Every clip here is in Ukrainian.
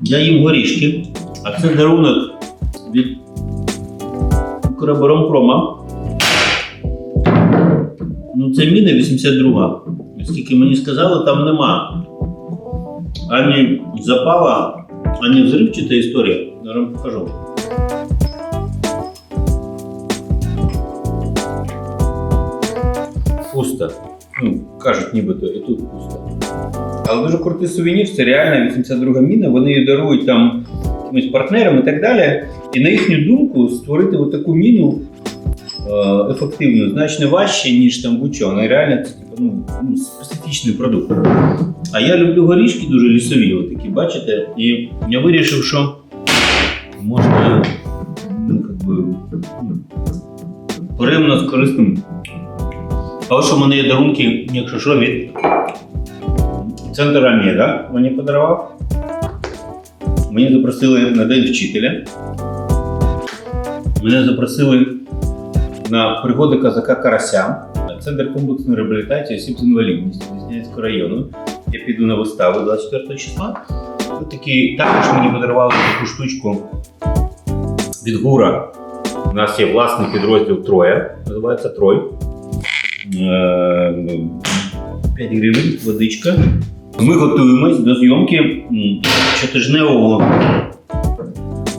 Я їм горішки, а це дарунок від Укроборонпрома. Ну, це міна 82. Оскільки мені сказали, там нема ані запала, ані взривчата історія. Вам покажу. Пусто. Ну, кажуть, нібито і тут пусто. Але дуже крутий сувенір, це реальна 82 міна. Вони її дарують там якимось партнерам і так далі. І на їхню думку, створити таку міну е, ефективну значно важче, ніж там будь-що. Вона реально це типу, ну, ну, специфічний продукт. А я люблю горішки дуже лісові, отакі, бачите? І я вирішив, що можна ну, ну, з корисним. Але що в мене є дарунки, якщо що, від Центр Альмеда мені подарував. Мені запросили на День вчителя. Мене запросили на пригоди козака Карася, Центр комплексної реабілітації осіб з інвалідністю Деснянського району. Я піду на виставу 24 числа. Такі, також мені подарували таку штучку від Гура. У нас є власний підрозділ Троє, називається Трой. Е, 5 гривень, водичка. Ми готуємось до зйомки щотижневого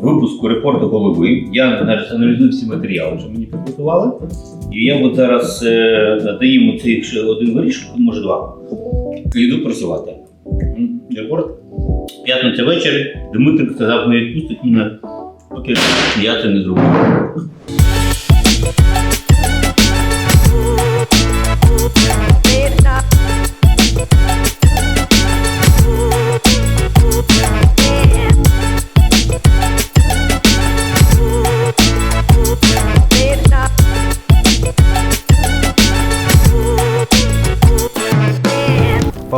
випуску репорту голови. Я навіть аналізую всі матеріали, що мені підготували. І я от зараз е, даю йому цей один вирішок, може два. Йду працювати. Репорт. П'ятниця вечір. Дмитрик сказав, не відпустить мене, поки я це не зроблю.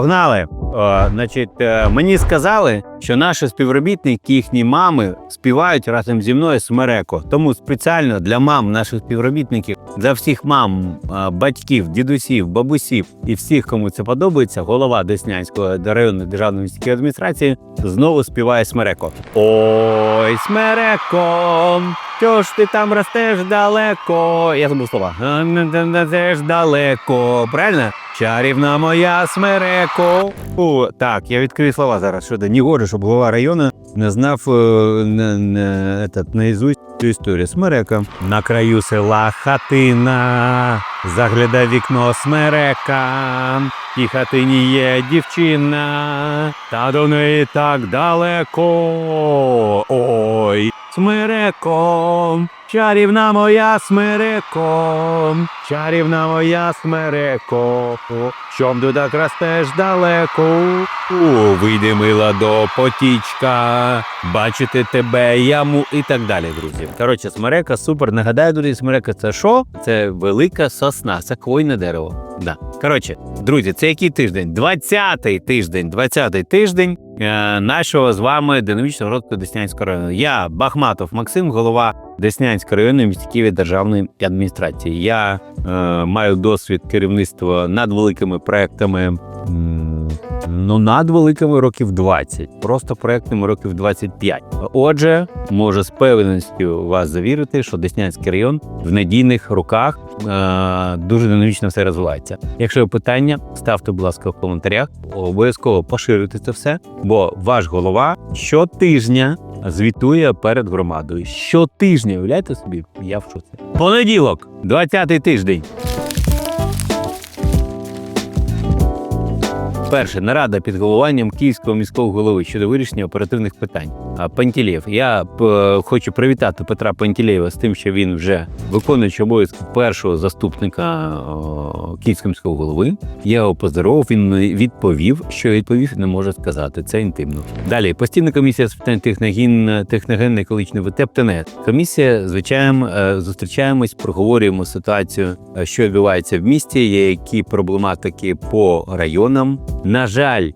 Погнали! О, значить, е, мені сказали, що наші співробітники, їхні мами співають разом зі мною смереко. Тому спеціально для мам наших співробітників, для всіх мам, е, батьків, дідусів, бабусів і всіх, кому це подобається, голова Деснянської районної державної міської адміністрації знову співає смереко. Ой, смереко, що ж ти там ростеш далеко? Я забув слова. Ростеш далеко. Правильно? Чарівна моя смереко. О, так, я відкрию слова зараз. Що не горе, щоб голова району не знав е, не, не, этот, наизусть цю історію. Смерека. На краю села хатина. Загляда вікно смерека. І хатині є дівчина. Та до неї так далеко. Ой, смереко. Чарівна моя смереко, чарівна моя смереко, чом ти так ростеш далеко? О, вийди мила до потічка, бачити тебе, яму і так далі, друзі. Коротше, смерека супер. Нагадаю, друзі, смерека це що? Це велика сосна, це хвойне дерево. Да. Коротше, друзі, це який тиждень? 20-й тиждень, 20-й тиждень е, нашого з вами динамічного розвитку Деснянського району. Я Бахматов Максим, голова Деснянської районної міської державної адміністрації. Я е, маю досвід керівництва над великими проектами. Ну, над великими років 20, просто проектними років 25. Отже, можу з певністю вас завірити, що Деснянський район в надійних руках е, дуже динамічно все розвивається. Якщо є питання, ставте, будь ласка, в коментарях. Обов'язково поширюйте це все, бо ваш голова щотижня звітує перед громадою. Щотижня, уявляєте собі, я в шоці. Понеділок, 20-й тиждень. Перше нарада під головуванням київського міського голови щодо вирішення оперативних питань. А, Пантелєв. Я е, хочу привітати Петра Пантелєва з тим, що він вже виконуючи обов'язки першого заступника о, київського міського голови. Я його поздоровав. Він відповів, що відповів, не може сказати. Це інтимно. Далі постійна комісія з питань техноген, техногенної екологічної ВТЕП ТНЕТ. Комісія, звичайно, е, зустрічаємось, проговорюємо ситуацію, е, що відбувається в місті, є які проблематики по районам. На жаль,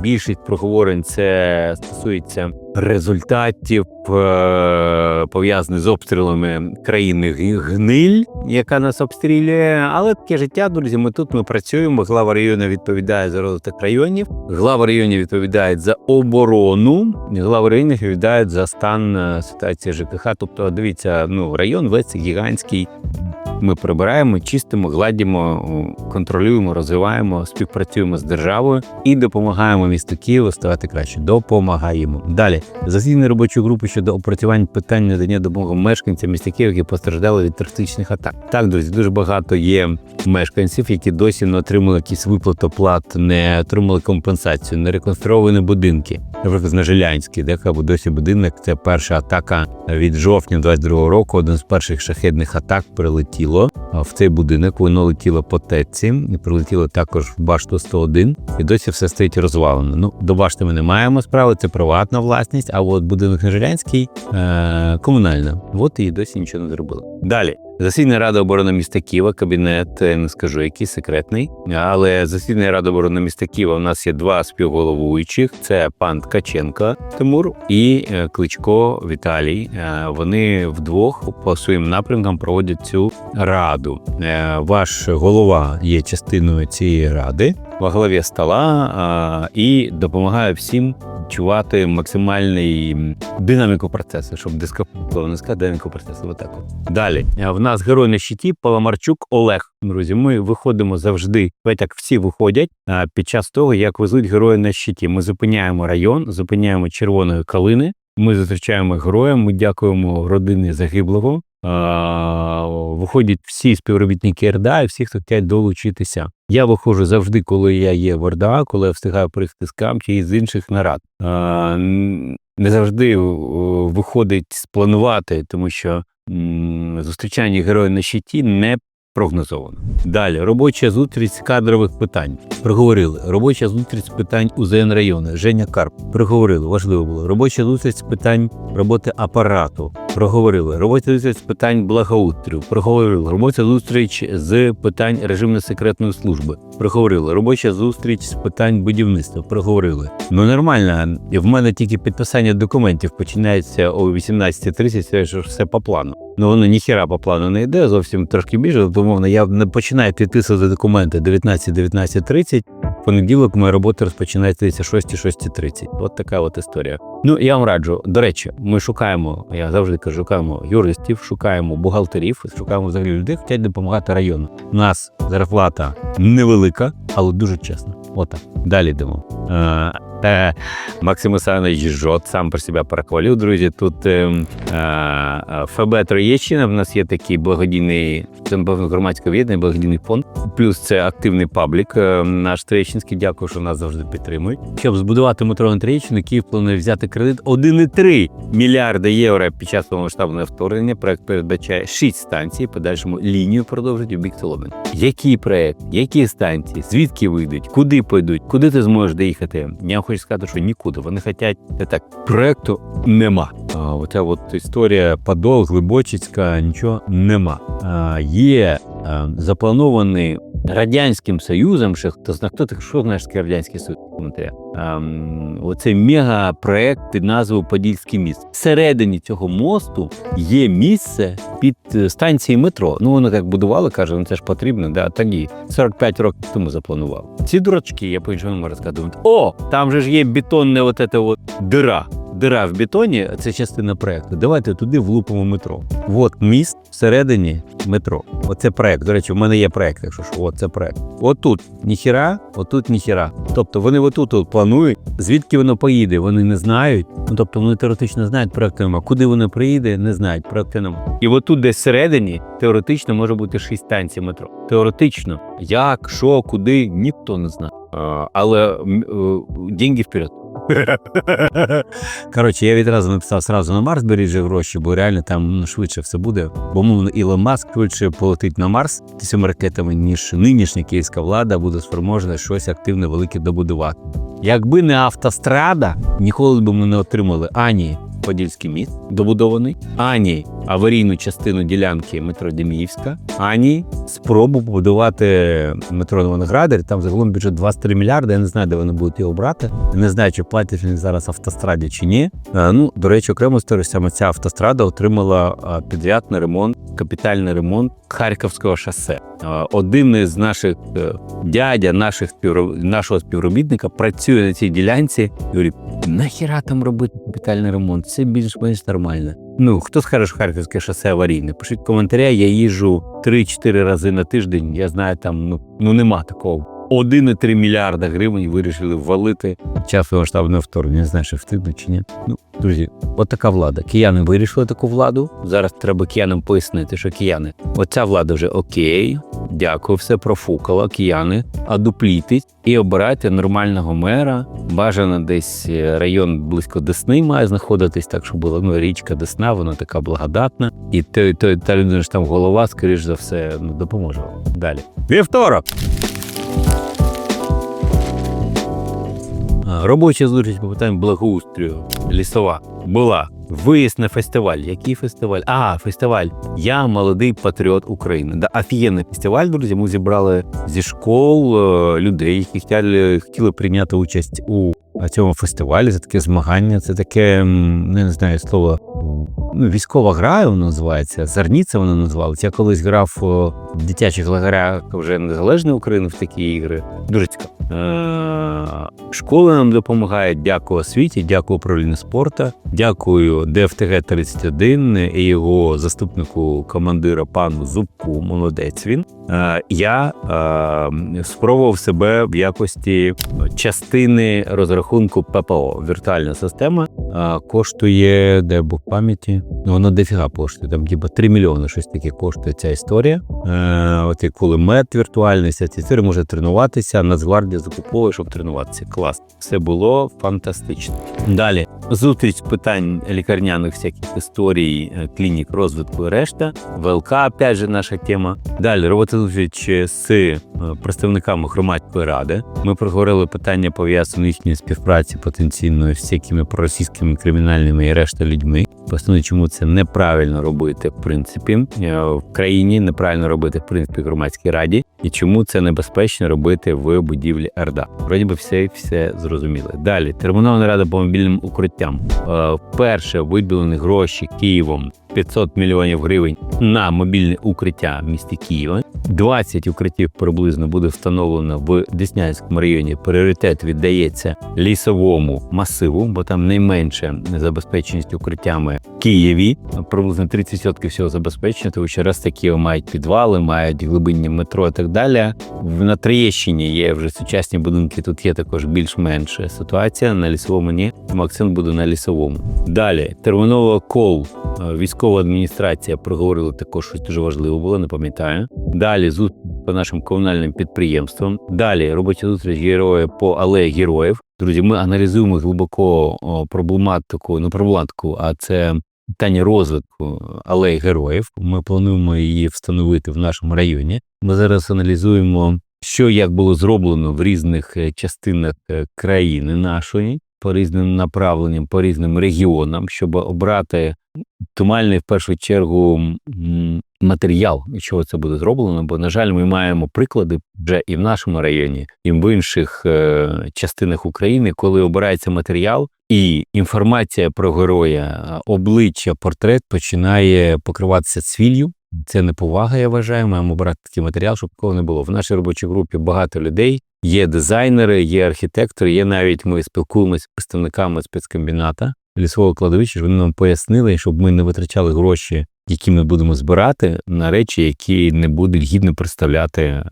більшість проговорень це стосується результатів е, пов'язаних з обстрілами країни гниль, яка нас обстрілює. Але таке життя, друзі. Ми тут ми працюємо. Глава району відповідає за розвиток районів. Глава районів відповідає за оборону. Глава районів відповідають за стан е, ситуації ЖКХ. Тобто, дивіться, ну район весь гігантський. Ми прибираємо, чистимо, гладімо, контролюємо, розвиваємо, співпрацюємо з державою і допомагаємо місту Києву ставати краще. Допомагаємо. Далі засідання робочої групи щодо опрацювань питань надання допомоги мешканцям міста Києва, які постраждали від терористичних атак. Так, друзі, дуже багато є мешканців, які досі не отримали якісь виплат оплат, не отримали компенсацію, не реконструовані будинки. Наприклад, на Жилянській, де або досі будинок. Це перша атака від жовтня 22-го року. Один з перших шахедних атак прилетіло в цей будинок. Воно летіло по ТЕЦі, і прилетіло також в башту 101, і досі все стоїть розвалено. Ну, до башти ми не маємо справи, це приватна власність. А от будинок на е- комунальна. От і досі нічого не зробили. Далі. Засідання Ради оборони міста Києва, кабінет, не скажу, який секретний, але засідання Ради оборони міста Києва у нас є два співголовуючих: це пан Ткаченко Тимур і е, Кличко Віталій. Е, Вони вдвох по своїм напрямкам проводять цю раду. Е, Ваш голова є частиною цієї ради, во главі стола і допомагає всім відчувати максимальний динаміку процесу, щоб дископливо не сказати динаміку процесу. Отак от. Далі Е, в нас герой на щиті Паламарчук Олег. Друзі, ми виходимо завжди. ви так всі виходять а, під час того, як везуть герої на щиті. Ми зупиняємо район, зупиняємо червоної калини. Ми зустрічаємо героя. Ми дякуємо родині загиблого. Виходять всі співробітники РДА і всі, хто хочуть долучитися. Я виходжу завжди, коли я є в РДА, коли я встигаю приїхати з Камчі і з інших нарад. Не завжди виходить спланувати, тому що зустрічання героя на щиті не прогнозовано. Далі робоча зустріч кадрових питань. Проговорили. Робоча зустріч питань УЗН району. Женя Карп. Проговорили. Важливо було. Робоча зустріч з питань роботи апарату. Проговорили. Робоча зустріч з питань благоустрою. Проговорили. Робоча зустріч з питань режимно-секретної служби. Проговорили. Робоча зустріч з питань будівництва. Проговорили. Ну нормально. В мене тільки підписання документів починається о 18.30, це ж все по плану. Ну воно ніхіра по плану не йде, зовсім трошки більше. Умовно, я не починаю підписувати документи 19-19.30. Понеділок моя робота розпочинається 6-6.30. От така от історія. Ну я вам раджу. До речі, ми шукаємо. Я завжди кажу, шукаємо юристів, шукаємо бухгалтерів, шукаємо взагалі людей, хочуть допомагати району. У нас зарплата невелика, але дуже чесна. Отак. Далі йдемо. Максим Ісанович Жот сам про себе перехвалив, друзі. Тут ФБ Троєщина. В нас є такий благодійний, громадське об'єднання, благодійний фонд. Плюс це активний паблік. е, Наш Троєщинський. Дякую, що нас завжди підтримують. Щоб збудувати метро на Троєщину, Київ планує взяти кредит 1,3 мільярда євро під час повномасштабного вторгнення. Проект передбачає 6 станцій. Подальшому лінію продовжить у бік Соломин. Який проект, які станції, звідки вийдуть, куди пойдуть, куди ти зможеш доїхати? Я вам хочу сказати, що нікуди. Вони хочуть не так. Проекту нема. А, оця от історія Подол, Глибочицька, нічого нема. А, є а, запланований Радянським Союзом, ще хто знає, хто ти що знаєш таке Радянський Союз? Ем, оцей мегапроект під назвою Подільський міст. Всередині цього мосту є місце під е, станцією метро. Ну воно так будувало, каже, ну це ж потрібно. Да, тоді 45 років тому запланував. Ці дурачки, я по іншому можу сказати, думають, о, там же ж є бетонне от от дира. Дира в бетоні це частина проекту. Давайте туди влупимо метро. От міст всередині метро. Оце проект. До речі, в мене є проект, якщо що, от це проект. Отут ніхіра, отут ніхіра. Тобто вони отут от планують, звідки воно поїде, вони не знають. Ну тобто вони теоретично знають проекту нема. Куди воно приїде, не знають, проекту нема. І отут, десь всередині, теоретично може бути шість станцій метро. Теоретично, як, що, куди, ніхто не знає. Але е, деньги вперед. Коротше, я відразу написав сразу на Марс бережи гроші, бо реально там ну, швидше все буде. Бо мовно Ілон Маск швидше полетить на Марс цими ракетами, ніж нинішня київська влада буде спроможна щось активне велике добудувати. Якби не автострада, ніколи б ми не отримали ані Подільський міст добудований, ані аварійну частину ділянки метро Деміївська, ані спробу побудувати метро Новоноградар. Там загалом бюджет 23 мільярди. Я не знаю, де вони будуть його брати. Не знаю, чи платять вони зараз автостраді чи ні. Е, Ну, до речі, окремо історію, саме ця автострада отримала е, підряд на ремонт, капітальний ремонт Харківського шосе. Е, Один із наших дядя, наших співроб... нашого співробітника працює на цій ділянці говорить: нахіра там робити капітальний ремонт? Це більш-менш нормально. Ну, хто скаже, що Харківське шосе аварійне? Пишіть коментаря, я їжджу 3-4 рази на тиждень. Я знаю, там ну, ну нема такого. 1,3 мільярда гривень вирішили ввалити час масштабного вторгнення. Не знаю, чи встигне чи ні. Ну, друзі, от така влада. Кияни вирішили таку владу. Зараз треба киянам пояснити, що кияни. Оця влада вже окей, дякую, все профукала. Кияни, адуплітить і обирайте нормального мера. Бажано десь е, район близько Десни має знаходитись, так щоб була ну, річка Десна, вона така благодатна. І той, той, та людина ж там голова, скоріш за все, ну, допоможе вам. Далі. Вівторок. Робоча зустріч по питанню благоустрою лісова була. Виїзд на фестиваль. Який фестиваль? А, фестиваль. Я молодий патріот України. Да, офігенний фестиваль, друзі. Ми зібрали зі школ е, людей, які хотіли, хотіли прийняти участь у цьому фестивалі. Це таке змагання. Це таке, ну, не знаю слово. Ну, військова гра воно називається. Зарніця воно називалася. Я колись грав в дитячих лагерях вже незалежної України в такі ігри. Дуже цікаво. Е, Школи нам допомагають. Дякую освіті, дякую управлінню спорту, дякую ДФТГ 31 і його заступнику командира пану Зубку. Молодець він. Е, Я е, спробував себе в якості частини розрахунку ППО. Віртуальна система коштує, де Бог пам'яті. Ну, воно дофіга коштує. Там типа 3 мільйони щось таке коштує ця історія. От як кулемет віртуальний, історія може тренуватися. Нацгвардія закуповує, щоб тренуватися. Клас. Все було фантастично. Далі зустріч питань лікарняних всяких історій, е, клінік розвитку і решта. ВЛК, опять же, наша тема. Далі робота зустріч з представниками громадської ради. Ми проговорили питання пов'язані їхньої співпраці потенційної з всякими проросійськими кримінальними і решта людьми. Пояснили, чому це неправильно робити в принципі е, в країні, неправильно робити в принципі в громадській раді, і чому це небезпечно робити в будівлі РДА. Вроді би все, все зрозуміли. Далі термінова рада по мобільним укриттям. Е, Вперше виділені гроші Києвом 500 мільйонів гривень на мобільне укриття в місті Києва. 20 укриттів приблизно буде встановлено в Деснянському районі. Пріоритет віддається лісовому масиву, бо там найменше забезпеченість укриттями Києві. Приблизно 30% всього забезпечено, тому що раз такі мають підвали, мають глибинні метро і так далі. На Троєщині є вже сучасні будинки. Тут є також більш-менш ситуація. На лісовому ні. Акцент буде на лісовому. Далі терміново кол. Військова адміністрація проговорила також щось дуже важливе було, не пам'ятаю. Далі зустріч по нашим комунальним підприємствам. Далі робоча зустріч героїв по алеї героїв. Друзі, ми аналізуємо глибоко проблематику, не проблематику, а це питання розвитку алеї героїв. Ми плануємо її встановити в нашому районі. Ми зараз аналізуємо, що як було зроблено в різних е, частинах е, країни нашої, по різним направленням, по різним регіонам, щоб обрати оптимальний в першу чергу матеріал, від чого це буде зроблено. Бо, на жаль, ми маємо приклади вже і в нашому районі, і в інших е, частинах України, коли обирається матеріал, і інформація про героя, е, обличчя, портрет починає покриватися цвіллю. Це неповага, я вважаю. Маємо брати такий матеріал, щоб такого не було. В нашій робочій групі багато людей. Є дизайнери, є архітектори, є навіть ми спілкуємося з представниками спецкомбіната лісового кладовища, щоб вони нам пояснили, щоб ми не витрачали гроші, які ми будемо збирати, на речі, які не будуть гідно представляти е,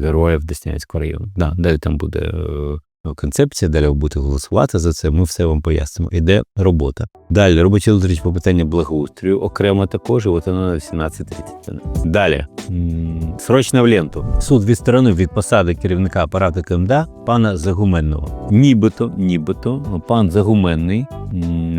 героїв Деснянського району. Да, далі там буде е, концепція, далі ви будете голосувати за це. Ми все вам пояснимо. Іде робота. Далі робоча зустріч по питанню благоустрою, окремо також, от воно на 18.30. Далі. Срочно в ленту. Суд відсторонив від посади керівника апарату КМДА пана Загуменного. Нібито, нібито, пан Загуменний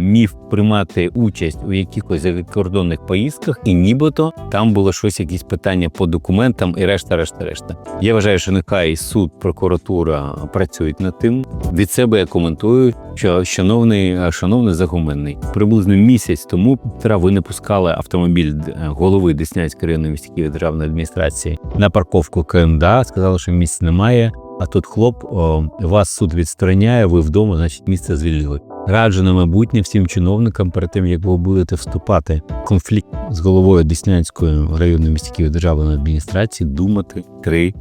міг приймати участь у якихось закордонних поїздках, і нібито там було щось, якісь питання по документам і решта, решта, решта. Я вважаю, що нехай суд, прокуратура працюють над тим. Від себе я коментую, що шановний, шановний загуменний, приблизно місяць тому ви не пускали автомобіль е, голови Деснянської районної міської державної адміністрації на парковку КМДА. Сказали, що місця немає. А тут хлоп о, вас суд відстороняє, ви вдома, значить, місце звільнили. Раджу на майбутнє всім чиновникам перед тим, як ви будете вступати в конфлікт з головою Деснянської районної міської державної адміністрації, думати три.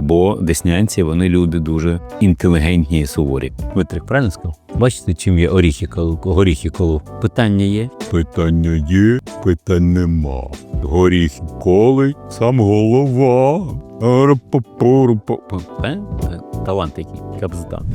Бо деснянці вони люди дуже інтелігентні і суворі. Витрик, правильно сказав? Бачите, чим є оріхи коло горіхи колу? Питання є? Питання є, питань нема. Горіх коли, сам голова. Таланти? Талант який, капздан.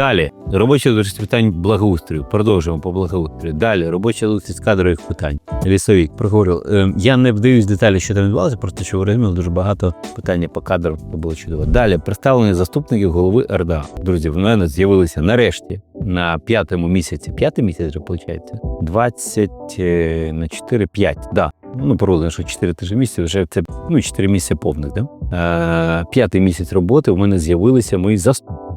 Далі робоча зустріч питань благоустрою. Продовжуємо по благоустрою. Далі робоча зустріч кадрових питань. Лісовік проговорив. Е, я не вдаюсь деталі, що там відбувалося, просто що ви розуміли, дуже багато питань по кадрам було чудово. Далі представлення заступників голови РДА. Друзі, в мене з'явилися нарешті на п'ятому місяці. П'ятий місяць вже виходить? 20 е, на 4, 5, да. Ну, порозуміло, що 4 тижні місяці, вже це ну, 4 місяці повних. Да? Е, п'ятий місяць роботи у мене з'явилися мої заступники.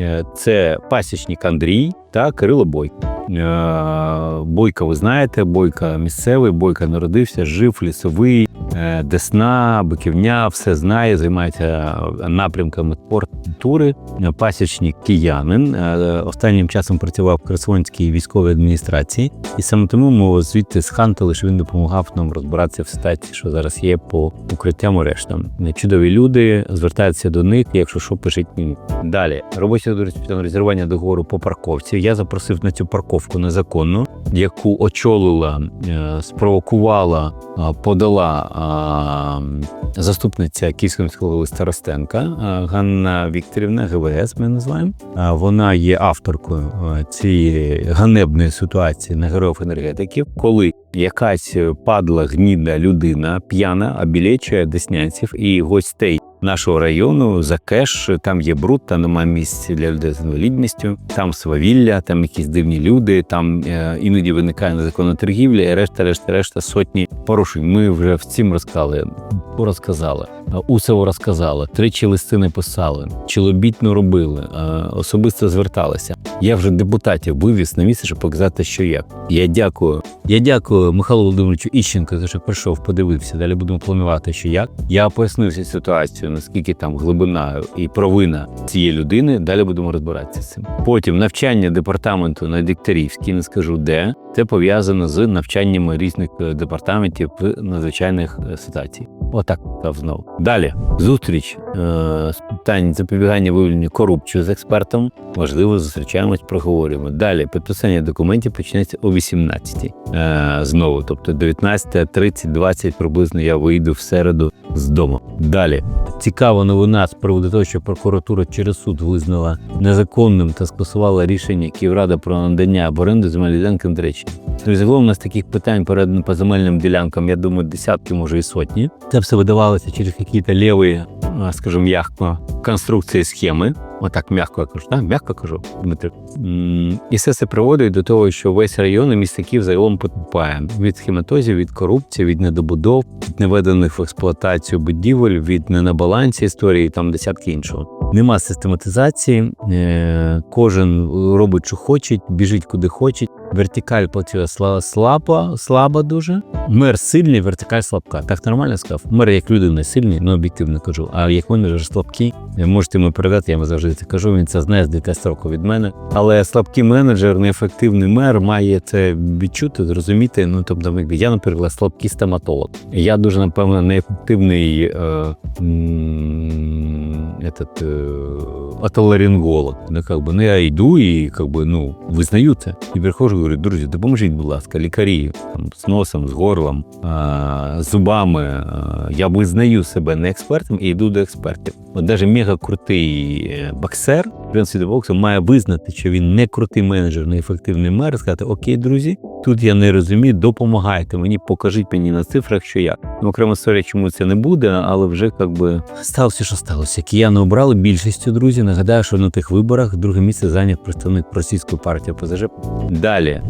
Е, це пасічник Андрій та Кирило Бойко. Е, Бойка, ви знаєте, Бойка місцевий, Бойка народився, жив лісовий, Десна, Биківня, все знає, займається напрямками спорту, культури. Е, Пасічник киянин. Е, Останнім часом працював в Херсонській військовій адміністрації, і саме тому ми звідти схантили, що він допомагав нам розбиратися в ситуації, що зараз є по укриттям рештам. Чудові люди звертаються до них. Якщо що, пишіть мені. Далі робоча дорожня резервування договору по парковці. Я запросив на цю парковку незаконну, яку очолила, е, спровокувала, е, подала е, заступниця Київського міського Старостенка Ганна Вікторівна ГВС. Ми називаємо. Вона є авторкою цієї ганебної ситуації на героїв енергетиків, коли якась падла гніда людина п'яна обілечує деснянців і гостей нашого району за кеш. Там є бруд, там немає місць для людей з інвалідністю, там свавілля, там якісь дивні люди, там е, іноді виникає незаконна торгівля, і решта, решта, решта сотні порушень. Ми вже всім розказали, розказали. Е, Усово розказали, тричі листи не писали, чолобітно робили, е, особисто зверталися. Я вже депутатів вивіз на місце, щоб показати, що як. Я дякую. Я дякую Михайлу Володимировичу Іщенко, за що прийшов, подивився. Далі будемо планувати, що як. Я пояснив цю ситуацію, наскільки там глибина і провина цієї людини. Далі будемо розбиратися з цим. Потім навчання департаменту на Дікторівській, не скажу де. Це пов'язано з навчаннями різних е, департаментів в надзвичайних е, ситуаціях. Отак сказав знову. Далі зустріч е, з питань запобігання виявлення корупції з експертом. Можливо, зустрічаємось, проговорюємо. Далі підписання документів почнеться о 18 е, знову. Тобто 19, 30, 20 приблизно я вийду в середу з дому. Далі цікава новина з приводу того, що прокуратура через суд визнала незаконним та скасувала рішення Київрада про надання або оренди земельної ділянки речі. Тобто, загалом у нас таких питань передано по земельним ділянкам, я думаю, десятки, може і сотні. Це все видавалося через якісь ліві, скажімо, м'яко конструкції схеми. Отак м'яко я кажу, так? М'яко кажу, Дмитро. І все це приводить до того, що весь район і містяків загалом потерпає від схематозів, від корупції, від недобудов, від неведених в експлуатацію будівель, від не на балансі історії, там десятки іншого. Нема систематизації, е, кожен робить, що хоче, біжить куди хоче. Вертикаль працює слабо, слабо дуже. Мер сильний, вертикаль слабка. Так нормально сказав. Мер як людина сильний, ну об'єктивно кажу. А як менеджер слабкий, можете йому передати, я вам завжди це кажу. Він це знає з дитинства року від мене. Але слабкий менеджер, неефективний мер має це відчути, зрозуміти. Ну тобто, я, наприклад, слабкий стоматолог. Я дуже напевно неефективний е, этот, е, отоларинголог. Ну, как бы, ну, я йду і как бы, ну, визнаю це. І приходжу, говорю, друзі, допоможіть, будь ласка, лікарі там, з носом, з горлом, а, з зубами. А, я визнаю себе не експертом і йду до експертів. От навіть мега крутий е, боксер, в принципі, боксу має визнати, що він не крутий менеджер, не ефективний мер, і сказати, окей, друзі, тут я не розумію, допомагайте мені, покажіть мені на цифрах, що як. Ну, окрема історія, чому це не буде, але вже як би сталося, що сталося. Кияни обрали більшістю друзі. Нагадаю, що на тих виборах друге місце зайняв представник російської партії ПЗЖ. Далі.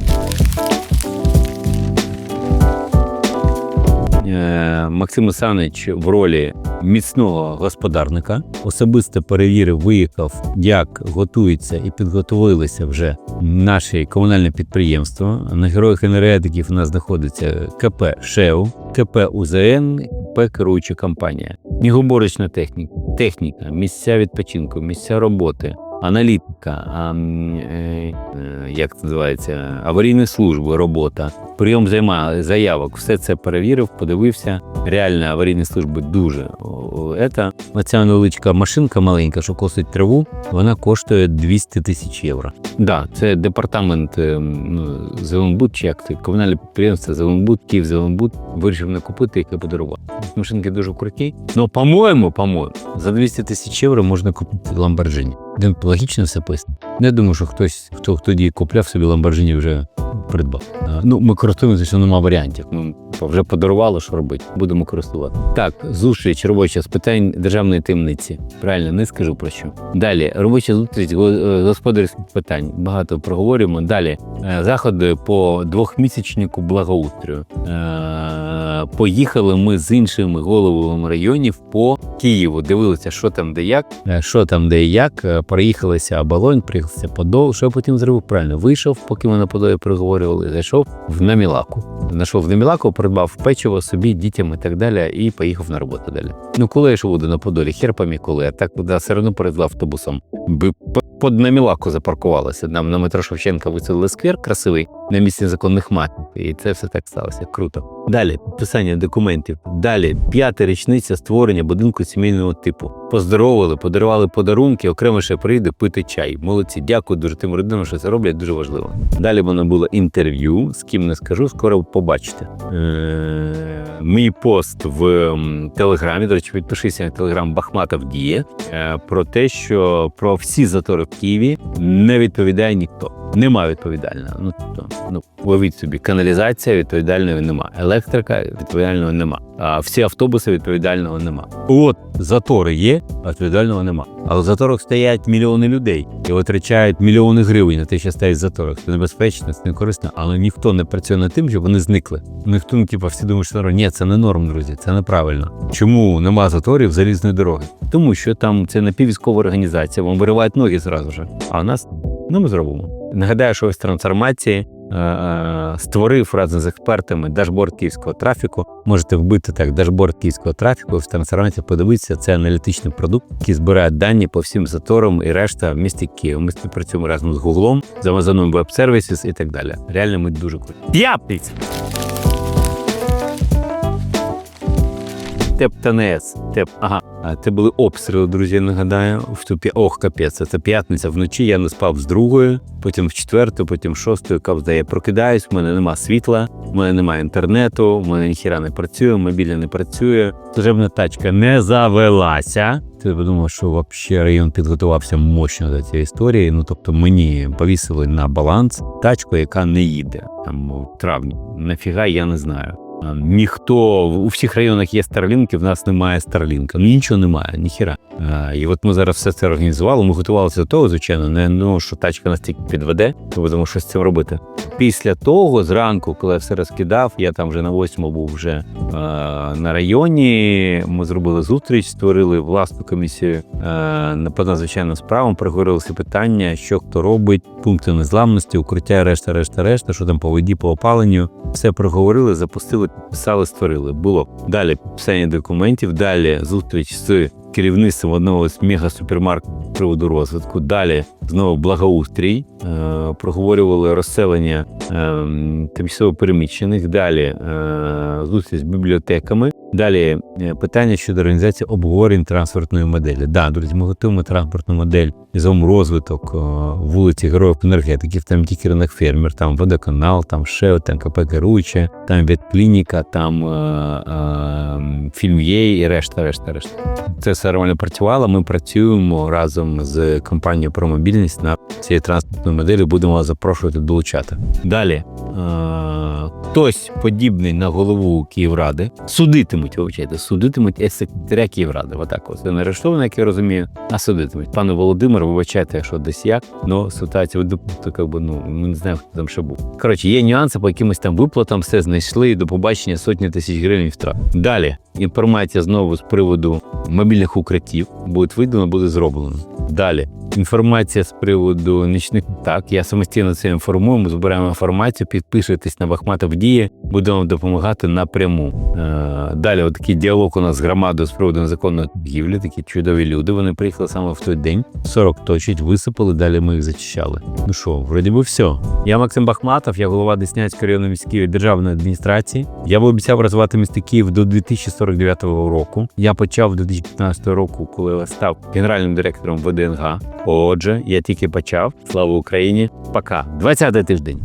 Максим Осанич в ролі міцного господарника особисто перевірив, виїхав, як готується і підготовилися вже наші комунальне підприємство. На героях енергетиків у нас знаходиться КП ШЕУ, КП УЗН, КП керуюча компанія. Снігоборочна техніка, техніка, місця відпочинку, місця роботи. Аналітика, а, е, е, як це називається, аварійні служби, робота, прийом займа, заявок, все це перевірив, подивився. Реально аварійні служби дуже. Ета. Оця невеличка машинка маленька, що косить траву, вона коштує 200 тисяч євро. Да, це департамент е, ну, Зеленбуд, чи як це комунальне підприємство Зеленбуд, Київ Зеленбуд вирішив не купити і подарувати. Машинки дуже круті. Ну, по-моєму, по-моєму, за 200 тисяч євро можна купити Lamborghini. Логічно все писано. Не думаю, що хтось, хто тоді купляв собі Lamborghini, вже придбав. А, Ну, ми користуємося, що нема варіантів. Ми вже подарували, що робити. Будемо користувати. Так, зустріч робоча з питань державної таємниці. Правильно, не скажу про що. Далі робоча зустріч е, господарських питань. Багато проговорюємо. Далі е, заходи по двохмісячнику благоустрою. Е, Поїхали ми з іншими головами районів по Києву. Дивилися, що там де як, що там де і як. Проїхалися Оболонь, приїхалися Подол. Що я потім зробив? Правильно вийшов, поки ми на Подолі переговорювали. Зайшов в Намілаку. Знайшов в Намілаку, придбав печиво собі, дітям і так далі, і поїхав на роботу далі. Ну коли я ж буду на Подолі, хер пам'ятаю коли, а так да, все одно перед автобусом. Би Под Намілаку запаркувалася. Нам на метро Шевченка висадили сквер красивий на місці законних матів. І це все так сталося. Круто. Далі підписання документів. Далі п'ята річниця створення будинку сімейного типу. Поздоровили, подарували подарунки. Окремо ще прийде пити чай. Молодці, дякую дуже тим родинам, що це роблять. Дуже важливо. Далі воно було інтерв'ю. З ким не скажу, скоро побачите. Е, Мій пост в телеграмі. До речі, підпишися на телеграм Бахматов діє е, про те, що про всі затори в Києві не відповідає ніхто. Нема відповідального. Ну тобто, ну уявіть собі, каналізація відповідальної нема, електрика відповідального нема. А всі автобуси відповідального нема. От затори є, а відповідального нема. Але в заторах стоять мільйони людей і витрачають мільйони гривень на те, що стоять заторах. Це небезпечно, це не корисно, але ніхто не працює над тим, щоб вони зникли. Ніхто, ну, типу, всі думають, що. Ні, це не норм, друзі, це неправильно. Чому нема заторів залізної дороги? Тому що там це напіввійськова організація, вам виривають ноги зразу ж. А у нас ну ми зробимо. Нагадаю, що ось трансформації створив разом з експертами дашборд київського трафіку. Можете вбити так дашборд київського трафіку. В трансформації подивитися. Це аналітичний продукт, який збирає дані по всім заторам і решта в місті Київ. Ми співпрацюємо разом з Гуглом, з Amazon Web Services і так далі. Реально, ми дуже круті. П'ятниця! Теп ТНС. Теп, ага. Це були обстріли, друзі, нагадаю. В ту п'я- Ох, капець, це п'ятниця вночі. Я не спав з другої, потім в четверту, потім в шостою. Кавзда я прокидаюсь, в мене нема світла, в мене немає інтернету, в мене ніхіра не працює, мобільне не працює. Служебна тачка не завелася. Ти подумав, що взагалі район підготувався мощно до цієї історії. Ну тобто мені повісили на баланс тачку, яка не їде там в травні. Нафіга я не знаю. А, Ніхто у всіх районах є старлінки, в нас немає старлінка. Ну нічого немає, ніхіра. А, І от ми зараз все це організували. Ми готувалися до того, звичайно, не ну що тачка настільки підведе, то будемо щось з цим робити. Після того, зранку, коли я все розкидав, я там вже на восьму був вже е, на районі. Ми зробили зустріч, створили власну комісію е, по надзвичайним справам, проговорили всі питання, що хто робить, пункти незламності, укриття, решта, решта, решта, що там по воді, по опаленню. Все проговорили, запустили, підписали, створили. Було далі підписання документів, далі зустріч з керівництвом одного з мега-супермаркетів приводу розвитку. Далі знову благоустрій, е, проговорювали розселення е, тимчасово переміщених. Далі е, зустріч з бібліотеками. Далі питання щодо організації обговорень транспортної моделі. Да, друзі, ми готуємо транспортну модель загалом розвиток вулиці Героїв енергетиків, там тільки ринок фермер, там водоканал, там ще там КП керуюче, там ветклініка, там е, е, фільм є і решта, решта, решта. Це все нормально працювало. Ми працюємо разом з компанією про мобільність на цієї транспортної моделі. Будемо вас запрошувати долучати. Далі е, хтось подібний на голову Київради судитимуть, вибачайте, судитимуть секретаря Київради. Отак, це не арештовано, як я розумію, а судитимуть. Пане Володимир, вибачайте, якщо десь як, але ситуація то як би, ну ми не знаємо, хто там ще був. Коротше, є нюанси по якимось там виплатам, все знайшли до побачення сотні тисяч гривень втрат. Далі інформація знову з приводу мобільних укриттів буде видано, буде зроблено. Далі інформація з приводу нічних так. Я самостійно це інформую. Ми збираємо інформацію, підпишитесь на Бахматов дії, будемо допомагати напряму. Е, далі, от такий діалог у нас з громадою з приводу незаконної торгівлі. Такі чудові люди. Вони приїхали саме в той день. 40 точить, висипали. Далі ми їх зачищали. Ну що, вроді би все. Я Максим Бахматов, я голова Деснянської районної міської державної адміністрації. Я обіцяв розвивати місто Київ до 2049 року. Я почав 2015 року, коли я став генеральним директором ВДНГ. Отже, я тільки почав. Слава Україні! Пока. 20-й тиждень.